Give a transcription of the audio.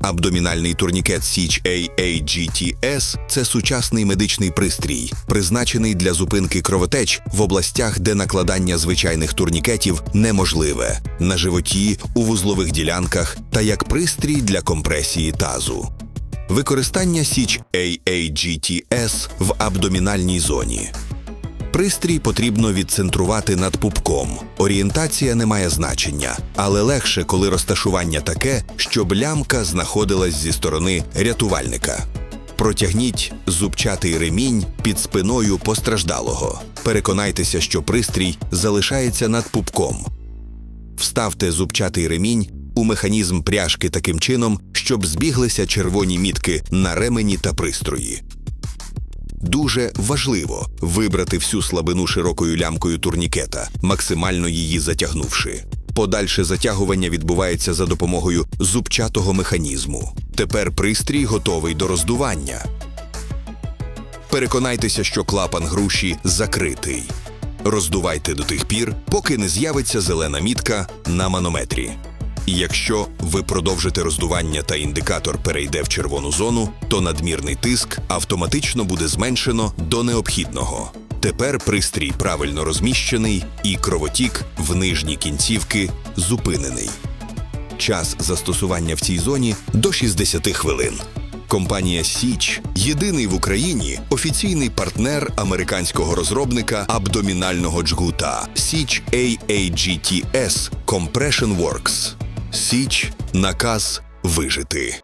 Абдомінальний турнікет Січ AAGTS – це сучасний медичний пристрій, призначений для зупинки кровотеч в областях, де накладання звичайних турнікетів неможливе на животі, у вузлових ділянках та як пристрій для компресії тазу. Використання Січ AAGTS в абдомінальній зоні. Пристрій потрібно відцентрувати над пупком. Орієнтація не має значення, але легше, коли розташування таке, щоб лямка знаходилась зі сторони рятувальника. Протягніть зубчатий ремінь під спиною постраждалого. Переконайтеся, що пристрій залишається над пупком. Вставте зубчатий ремінь у механізм пряжки таким чином, щоб збіглися червоні мітки на ремені та пристрої. Дуже важливо вибрати всю слабину широкою лямкою турнікета, максимально її затягнувши. Подальше затягування відбувається за допомогою зубчатого механізму. Тепер пристрій готовий до роздування. Переконайтеся, що клапан груші закритий. Роздувайте до тих пір, поки не з'явиться зелена мітка на манометрі. Якщо ви продовжите роздування та індикатор перейде в червону зону, то надмірний тиск автоматично буде зменшено до необхідного. Тепер пристрій правильно розміщений і кровотік в нижні кінцівки зупинений. Час застосування в цій зоні до 60 хвилин. Компанія Січ єдиний в Україні офіційний партнер американського розробника абдомінального джгута Січ AAGTS Compression Works. Січ наказ вижити.